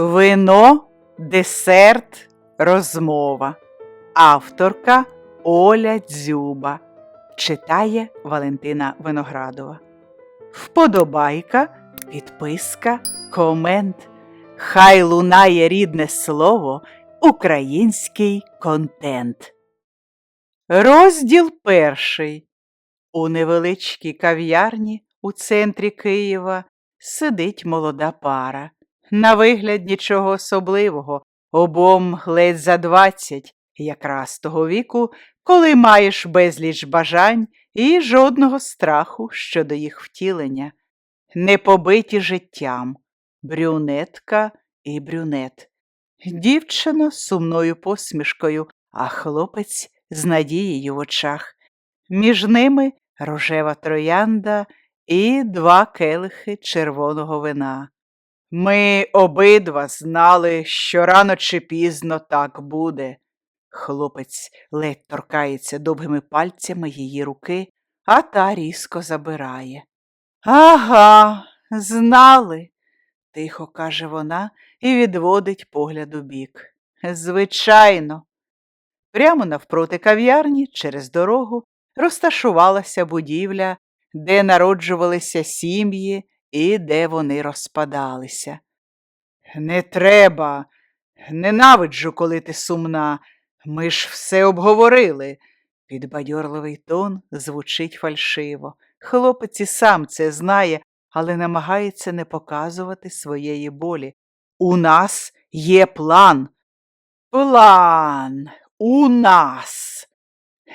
Вино, десерт, розмова. Авторка Оля Дзюба. Читає Валентина Виноградова. Вподобайка, підписка, комент. Хай лунає рідне слово, український контент. Розділ перший. У невеличкій кав'ярні у центрі Києва сидить молода пара. На вигляд нічого особливого, обом ледь за двадцять, якраз того віку, коли маєш безліч бажань і жодного страху щодо їх втілення, не побиті життям, брюнетка і брюнет. Дівчина з сумною посмішкою, а хлопець з надією в очах. Між ними рожева троянда і два келихи червоного вина. Ми обидва знали, що рано чи пізно так буде. Хлопець ледь торкається довгими пальцями її руки, а та різко забирає. Ага, знали, тихо каже вона і відводить погляд у бік. Звичайно. Прямо навпроти кав'ярні, через дорогу, розташувалася будівля, де народжувалися сім'ї і де вони розпадалися. Не треба, ненавиджу, коли ти сумна. Ми ж все обговорили. Підбадьорливий тон звучить фальшиво. Хлопець і сам це знає, але намагається не показувати своєї болі. У нас є план. План у нас.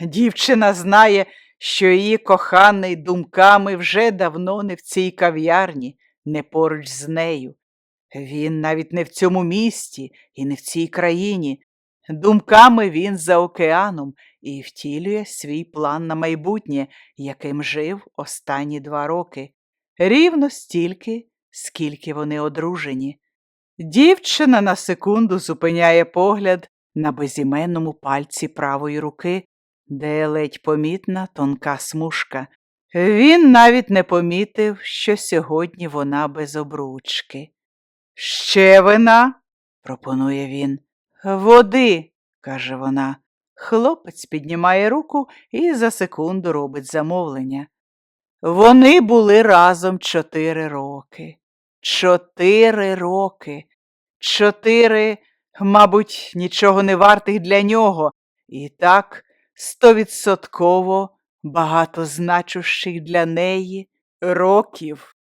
Дівчина знає, що її коханий думками вже давно не в цій кав'ярні, не поруч з нею. Він навіть не в цьому місті і не в цій країні. Думками він за океаном і втілює свій план на майбутнє, яким жив останні два роки, рівно стільки, скільки вони одружені. Дівчина на секунду зупиняє погляд на безіменному пальці правої руки, де ледь помітна тонка смужка. Він навіть не помітив, що сьогодні вона без обручки. Ще вина, пропонує він. Води, каже вона. Хлопець піднімає руку і за секунду робить замовлення. Вони були разом чотири роки. Чотири роки. Чотири, мабуть, нічого не вартих для нього. І так стовідсотково багатозначущих для неї років.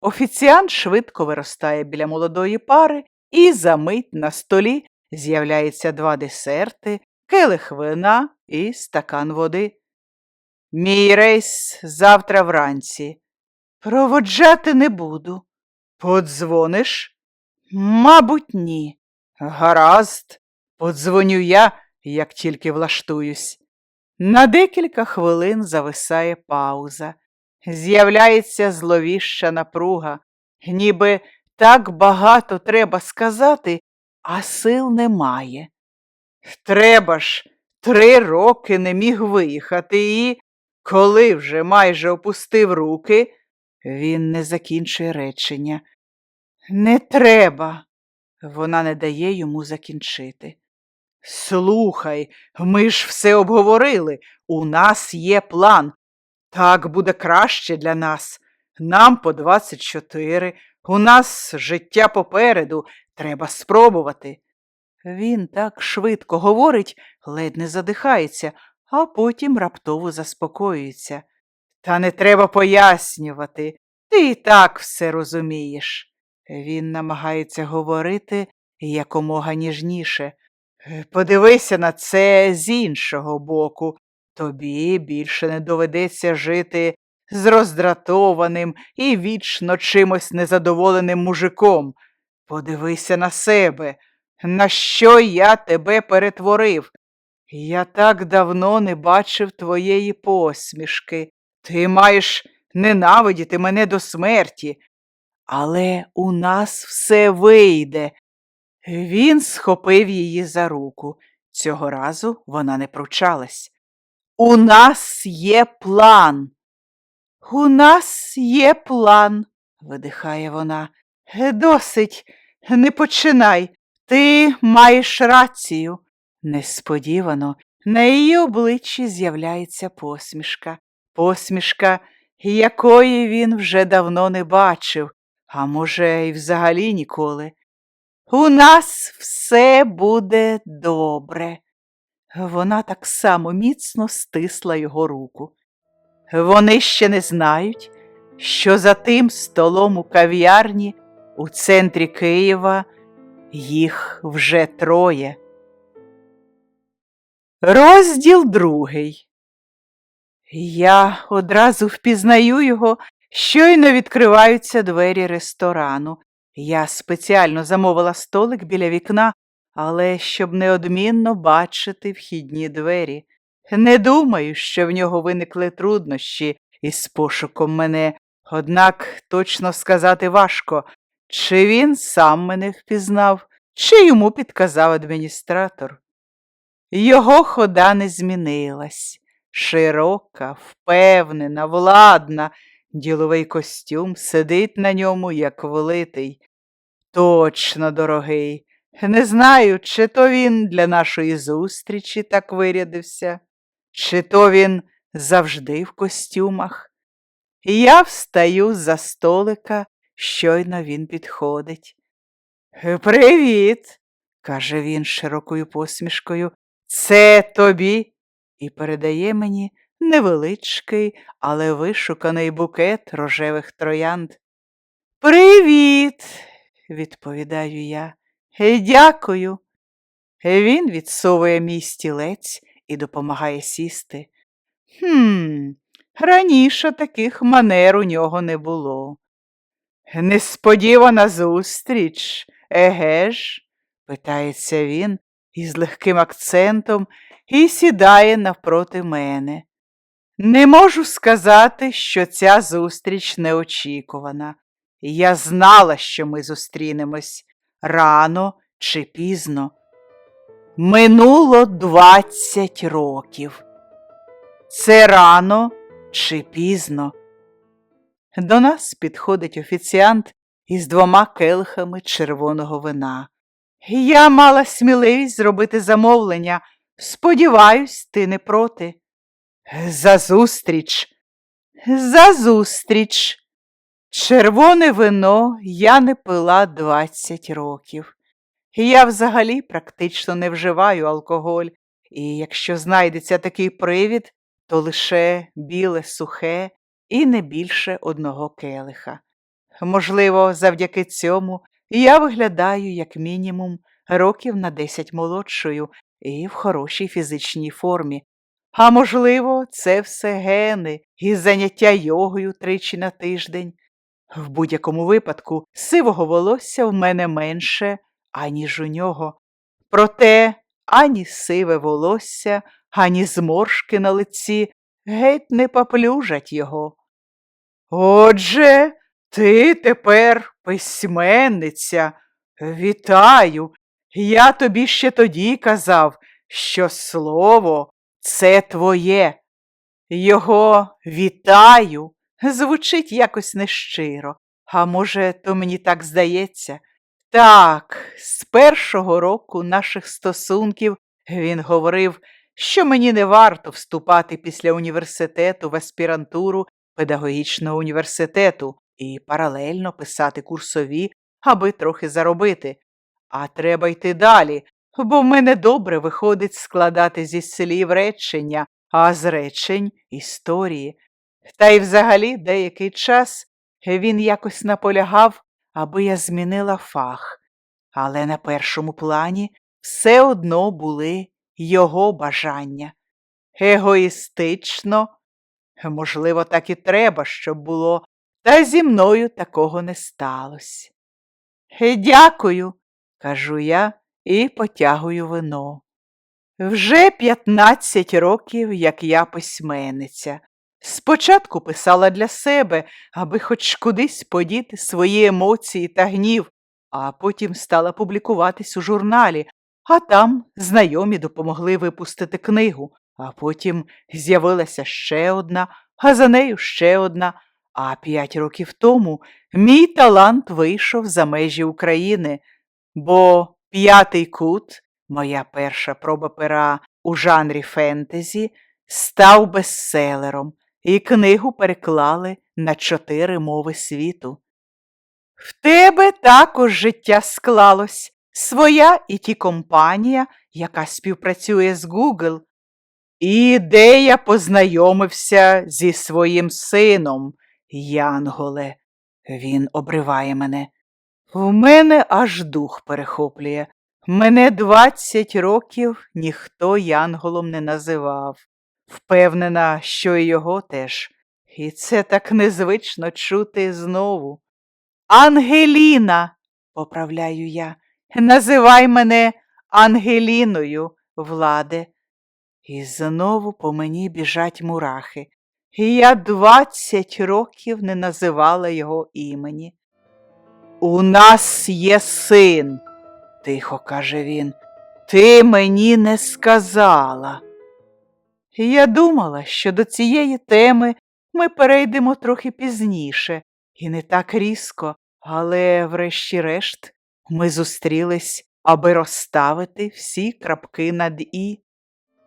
Офіціант швидко виростає біля молодої пари, і за мить на столі з'являються два десерти, келих вина і стакан води. Мій рейс завтра вранці. Проводжати не буду. Подзвониш? Мабуть, ні. Гаразд, подзвоню я, як тільки влаштуюсь. На декілька хвилин зависає пауза. З'являється зловіща напруга, ніби так багато треба сказати, а сил немає. Треба ж, три роки не міг виїхати і, коли вже майже опустив руки, він не закінчує речення. Не треба. Вона не дає йому закінчити. Слухай, ми ж все обговорили. У нас є план. Так буде краще для нас. Нам по 24, у нас життя попереду, треба спробувати. Він так швидко говорить, ледь не задихається, а потім раптово заспокоюється. Та не треба пояснювати, ти і так все розумієш. Він намагається говорити якомога ніжніше. «Е, Подивися на це з іншого боку. Тобі більше не доведеться жити з роздратованим і вічно чимось незадоволеним мужиком. Подивися на себе, на що я тебе перетворив. Я так давно не бачив твоєї посмішки. Ти маєш ненавидіти мене до смерті. Але у нас все вийде. Він схопив її за руку. Цього разу вона не пручалась. У нас є план. У нас є план, видихає вона. Досить, Не починай, ти маєш рацію. Несподівано на її обличчі з'являється посмішка, посмішка, якої він вже давно не бачив, а може, й взагалі ніколи. У нас все буде добре. Вона так само міцно стисла його руку. Вони ще не знають, що за тим столом у кав'ярні у центрі Києва їх вже троє. Розділ другий. Я одразу впізнаю його, щойно відкриваються двері ресторану. Я спеціально замовила столик біля вікна, але щоб неодмінно бачити вхідні двері. Не думаю, що в нього виникли труднощі із пошуком мене, однак точно сказати важко, чи він сам мене впізнав, чи йому підказав адміністратор. Його хода не змінилась. Широка, впевнена, владна, діловий костюм сидить на ньому, як влитий. Точно, дорогий. Не знаю, чи то він для нашої зустрічі так вирядився, чи то він завжди в костюмах. Я встаю за столика, щойно він підходить. Привіт, каже він широкою посмішкою. Це тобі і передає мені невеличкий, але вишуканий букет рожевих троянд. Привіт, відповідаю я. «Е, Дякую. Він відсовує мій стілець і допомагає сісти. Хм, раніше таких манер у нього не було. Несподівана зустріч, еге ж? питається він із легким акцентом і сідає навпроти мене. Не можу сказати, що ця зустріч неочікувана. Я знала, що ми зустрінемось рано чи пізно. Минуло двадцять років. Це рано чи пізно. До нас підходить офіціант із двома келихами червоного вина. Я мала сміливість зробити замовлення. Сподіваюсь, ти не проти. За зустріч, за зустріч. Червоне вино я не пила двадцять років. Я взагалі практично не вживаю алкоголь, і якщо знайдеться такий привід, то лише біле сухе і не більше одного келиха. Можливо, завдяки цьому я виглядаю, як мінімум, років на десять молодшою і в хорошій фізичній формі. А можливо, це все гени і заняття йогою тричі на тиждень. В будь-якому випадку сивого волосся в мене менше, аніж у нього. Проте ані сиве волосся, ані зморшки на лиці геть не поплюжать його. Отже, ти тепер письменниця. Вітаю. Я тобі ще тоді казав, що слово це твоє. Його вітаю звучить якось нещиро, а може, то мені так здається. Так, з першого року наших стосунків він говорив, що мені не варто вступати після університету в аспірантуру педагогічного університету і паралельно писати курсові, аби трохи заробити. А треба йти далі, бо в мене добре виходить складати зі слів речення, а з речень історії. Та й взагалі деякий час він якось наполягав, аби я змінила фах, але на першому плані все одно були його бажання. Егоїстично, можливо, так і треба, щоб було, та зі мною такого не сталося. Дякую, кажу я і потягую вино. Вже п'ятнадцять років, як я письменниця. Спочатку писала для себе, аби хоч кудись подіти свої емоції та гнів, а потім стала публікуватись у журналі, а там знайомі допомогли випустити книгу, а потім з'явилася ще одна, а за нею ще одна. А п'ять років тому мій талант вийшов за межі України. бо п'ятий кут, моя перша проба пера у жанрі фентезі, став бестселером, і книгу переклали на чотири мови світу. В тебе також життя склалось, своя і ті компанія, яка співпрацює з Google. І де я познайомився зі своїм сином, Янголе. Він обриває мене. В мене аж дух перехоплює. Мене двадцять років ніхто янголом не називав. Впевнена, що і його теж. І це так незвично чути знову. Ангеліна, поправляю я, називай мене Ангеліною, владе. І знову по мені біжать мурахи. І я двадцять років не називала його імені. У нас є син, тихо каже він. Ти мені не сказала. Я думала, що до цієї теми ми перейдемо трохи пізніше і не так різко, але, врешті-решт, ми зустрілись, аби розставити всі крапки над і.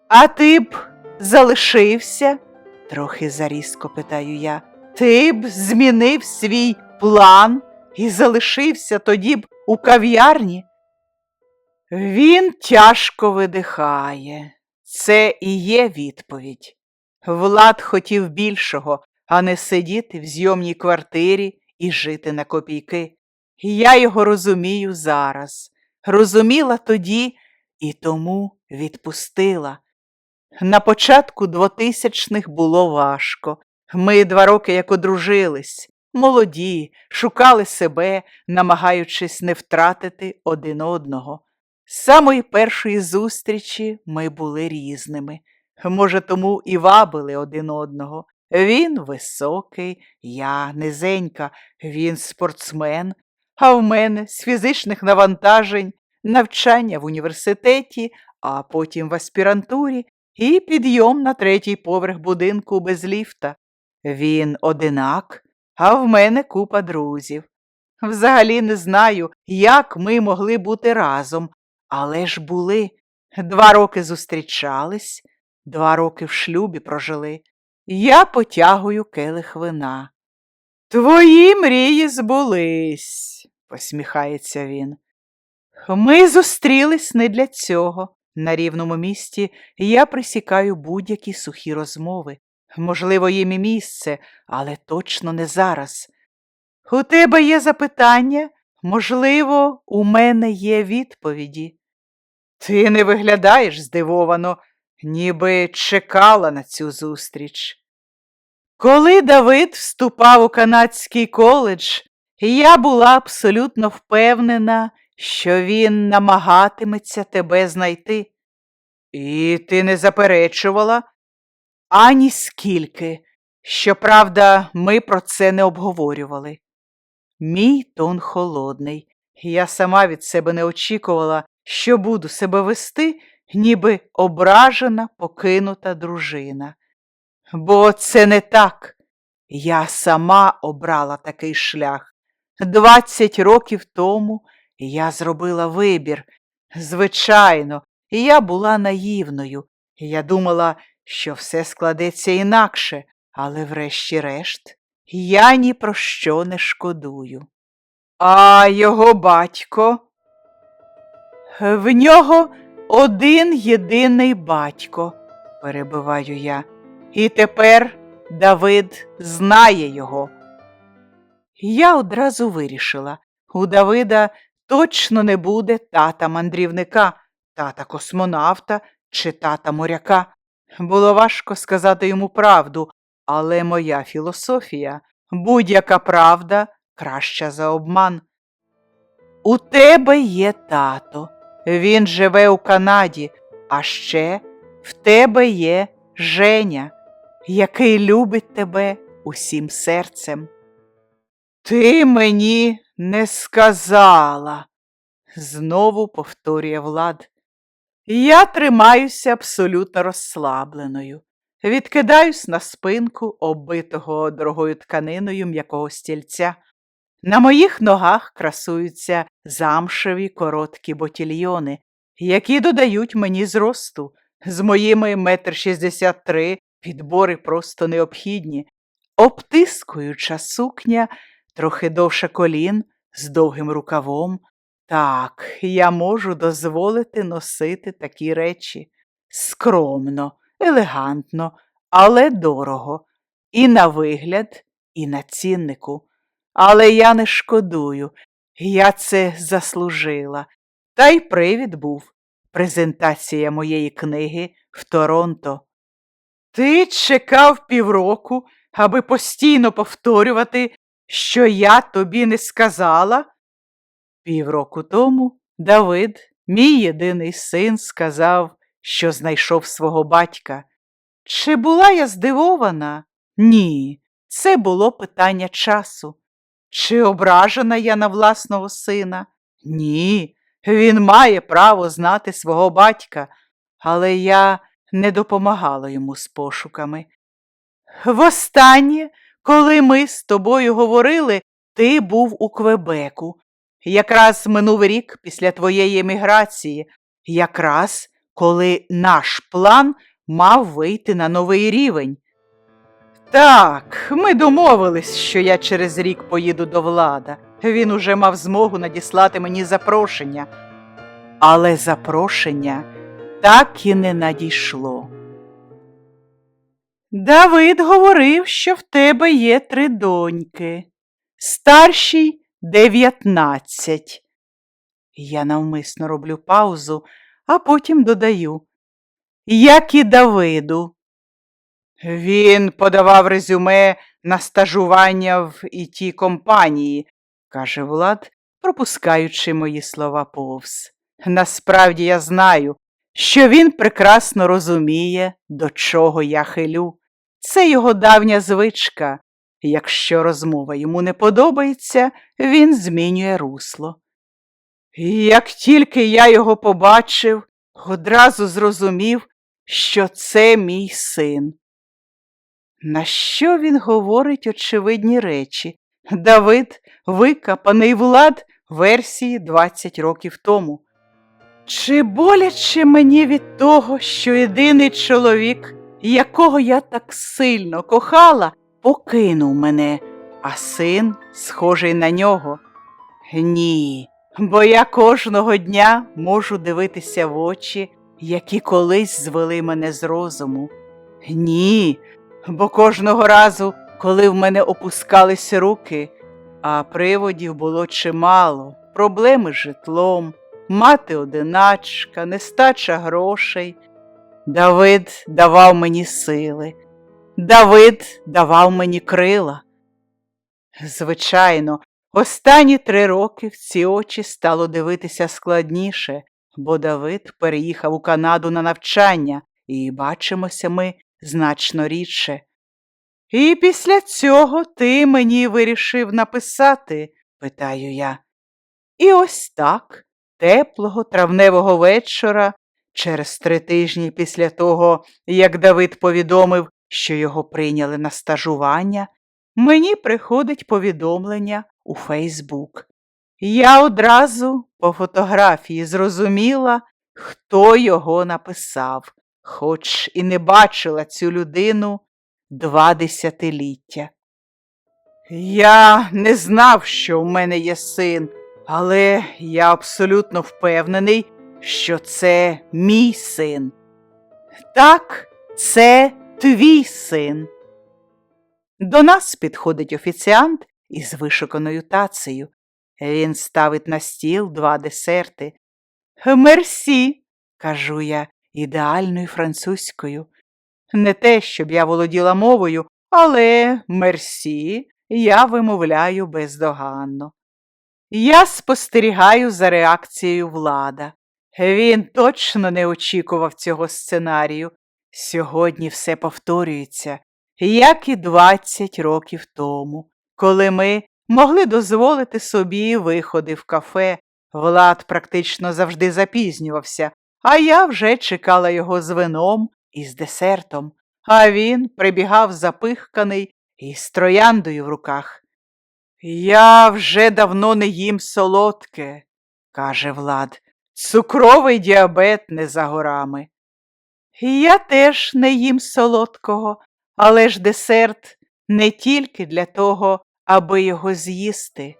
А ти б залишився? трохи зарізко питаю я. Ти б змінив свій план і залишився тоді б у кав'ярні? Він тяжко видихає. Це і є відповідь. Влад хотів більшого, а не сидіти в зйомній квартирі і жити на копійки. Я його розумію зараз, розуміла тоді і тому відпустила. На початку двотисячних було важко. Ми два роки як одружились, молоді, шукали себе, намагаючись не втратити один одного. З самої першої зустрічі ми були різними. Може, тому і вабили один одного. Він високий, я низенька, він спортсмен, а в мене з фізичних навантажень навчання в університеті, а потім в аспірантурі і підйом на третій поверх будинку без ліфта. Він одинак, а в мене купа друзів. Взагалі не знаю, як ми могли бути разом, але ж були. Два роки зустрічались, два роки в шлюбі прожили. Я потягую келих вина. Твої мрії збулись, посміхається він. Ми зустрілись не для цього. На рівному місці я присікаю будь-які сухі розмови. Можливо, їм і місце, але точно не зараз. У тебе є запитання? Можливо, у мене є відповіді. Ти не виглядаєш здивовано, ніби чекала на цю зустріч. Коли Давид вступав у канадський коледж, я була абсолютно впевнена, що він намагатиметься тебе знайти. І ти не заперечувала? Ані скільки. Щоправда, ми про це не обговорювали. Мій тон холодний. Я сама від себе не очікувала, що буду себе вести, ніби ображена, покинута дружина. Бо це не так. Я сама обрала такий шлях. Двадцять років тому я зробила вибір. Звичайно, я була наївною. Я думала, що все складеться інакше, але врешті-решт я ні про що не шкодую. А його батько? В нього один єдиний батько, перебиваю я, і тепер Давид знає його. Я одразу вирішила, у Давида точно не буде тата мандрівника, тата космонавта чи тата моряка. Було важко сказати йому правду, але моя філософія будь-яка правда краща за обман. У тебе є тато, він живе у Канаді, а ще в тебе є Женя, який любить тебе усім серцем. Ти мені не сказала, знову повторює Влад. Я тримаюся абсолютно розслабленою, відкидаюсь на спинку оббитого дорогою тканиною м'якого стільця. На моїх ногах красуються замшеві короткі ботільйони, які додають мені зросту. З моїми метр шістдесят три підбори просто необхідні. Обтискуюча сукня, трохи довше колін, з довгим рукавом. Так, я можу дозволити носити такі речі. Скромно, елегантно, але дорого. І на вигляд, і на ціннику. Але я не шкодую, я це заслужила. Та й привід був презентація моєї книги в Торонто. Ти чекав півроку, аби постійно повторювати, що я тобі не сказала? Півроку тому Давид, мій єдиний син, сказав, що знайшов свого батька. Чи була я здивована? Ні, це було питання часу. Чи ображена я на власного сина? Ні, він має право знати свого батька, але я не допомагала йому з пошуками. Востаннє, коли ми з тобою говорили, ти був у Квебеку. Якраз минув рік після твоєї еміграції, якраз коли наш план мав вийти на новий рівень. Так, ми домовились, що я через рік поїду до влада. Він уже мав змогу надіслати мені запрошення. Але запрошення так і не надійшло. Давид говорив, що в тебе є три доньки, старшій дев'ятнадцять. Я навмисно роблю паузу, а потім додаю, як і Давиду. Він подавав резюме на стажування в іті компанії, каже Влад, пропускаючи мої слова повз. Насправді я знаю, що він прекрасно розуміє, до чого я хилю. Це його давня звичка. Якщо розмова йому не подобається, він змінює русло. І Як тільки я його побачив, одразу зрозумів, що це мій син. На що він говорить очевидні речі? Давид, викопаний влад версії 20 років тому. Чи боляче мені від того, що єдиний чоловік, якого я так сильно кохала, покинув мене, а син схожий на нього? Ні, бо я кожного дня можу дивитися в очі, які колись звели мене з розуму. Ні, бо кожного разу, коли в мене опускались руки, а приводів було чимало, проблеми з житлом, мати одиначка, нестача грошей. Давид давав мені сили, Давид давав мені крила. Звичайно, останні три роки в ці очі стало дивитися складніше, бо Давид переїхав у Канаду на навчання, і бачимося ми значно рідше. І після цього ти мені вирішив написати, питаю я. І ось так, теплого травневого вечора, через три тижні після того, як Давид повідомив, що його прийняли на стажування, мені приходить повідомлення у Фейсбук. Я одразу по фотографії зрозуміла, хто його написав, хоч і не бачила цю людину два десятиліття. Я не знав, що в мене є син, але я абсолютно впевнений, що це мій син. Так, це твій син. До нас підходить офіціант із вишуканою тацею. Він ставить на стіл два десерти. Мерсі, кажу я ідеальною французькою. Не те, щоб я володіла мовою, але мерсі я вимовляю бездоганно. Я спостерігаю за реакцією влада. Він точно не очікував цього сценарію. Сьогодні все повторюється, як і 20 років тому, коли ми могли дозволити собі виходи в кафе. Влад практично завжди запізнювався, а я вже чекала його з вином і з десертом, а він прибігав запихканий із трояндою в руках. Я вже давно не їм солодке, каже Влад. Цукровий діабет не за горами. Я теж не їм солодкого, але ж десерт не тільки для того, аби його з'їсти.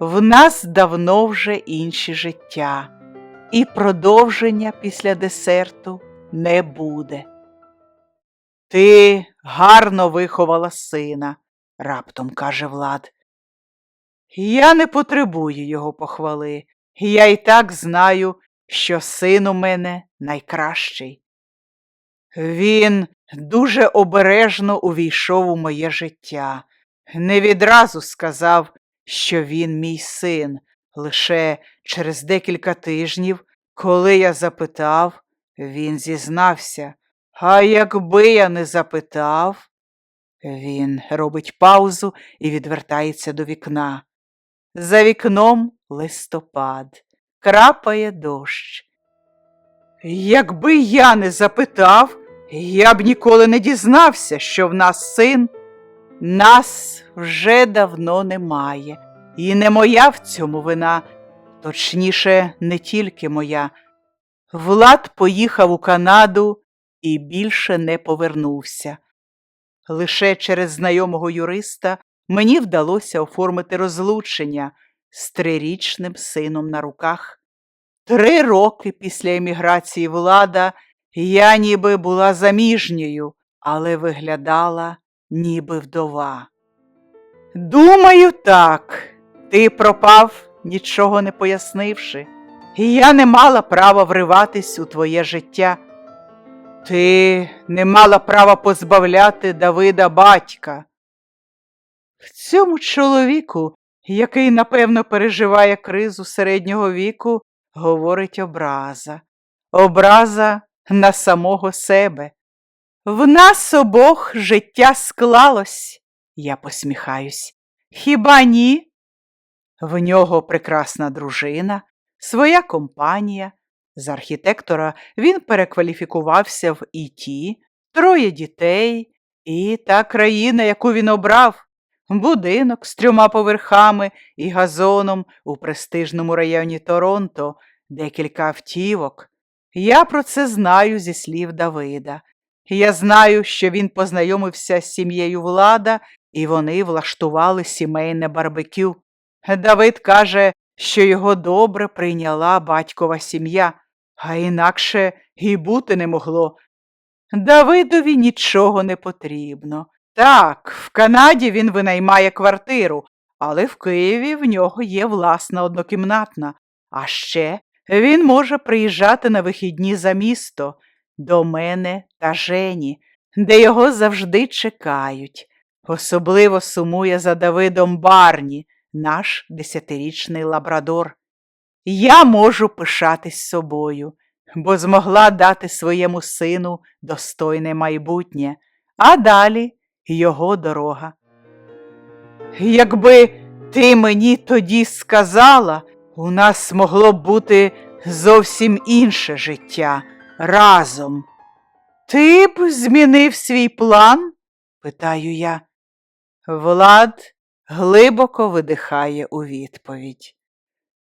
В нас давно вже інші життя, і продовження після десерту не буде. Ти гарно виховала сина, раптом каже Влад. Я не потребую його похвали. Я і так знаю, що син у мене найкращий. Він дуже обережно увійшов у моє життя, не відразу сказав, що він мій син. Лише через декілька тижнів, коли я запитав, він зізнався. А якби я не запитав, він робить паузу і відвертається до вікна. За вікном листопад, крапає дощ. Якби я не запитав, я б ніколи не дізнався, що в нас син. Нас вже давно немає, і не моя в цьому вина, точніше, не тільки моя. Влад поїхав у Канаду і більше не повернувся. Лише через знайомого юриста мені вдалося оформити розлучення з трирічним сином на руках. Три роки після еміграції влада я ніби була заміжньою, але виглядала ніби вдова. Думаю, так, ти пропав, нічого не пояснивши, і я не мала права вриватись у твоє життя. Ти не мала права позбавляти Давида батька. В цьому чоловіку, який, напевно, переживає кризу середнього віку, говорить образа, образа на самого себе. В нас обох життя склалось, я посміхаюсь. Хіба ні? В нього прекрасна дружина, своя компанія. З архітектора він перекваліфікувався в ІТ, троє дітей і та країна, яку він обрав, будинок з трьома поверхами і газоном у престижному районі Торонто, декілька автівок. Я про це знаю зі слів Давида. Я знаю, що він познайомився з сім'єю влада, і вони влаштували сімейне барбекю. Давид каже, що його добре прийняла батькова сім'я, а інакше і бути не могло. Давидові нічого не потрібно. Так, в Канаді він винаймає квартиру, але в Києві в нього є власна однокімнатна. А ще він може приїжджати на вихідні за місто до мене та Жені, де його завжди чекають. Особливо сумує за Давидом Барні, наш десятирічний лабрадор. Я можу пишатись собою, бо змогла дати своєму сину достойне майбутнє, а далі його дорога. Якби ти мені тоді сказала, у нас могло б бути зовсім інше життя разом. Ти б змінив свій план? питаю я. Влад глибоко видихає у відповідь.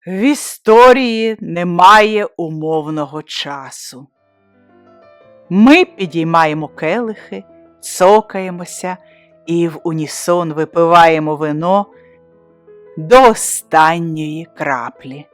В історії немає умовного часу. Ми підіймаємо келихи, цокаємося і в унісон випиваємо вино до останньої краплі.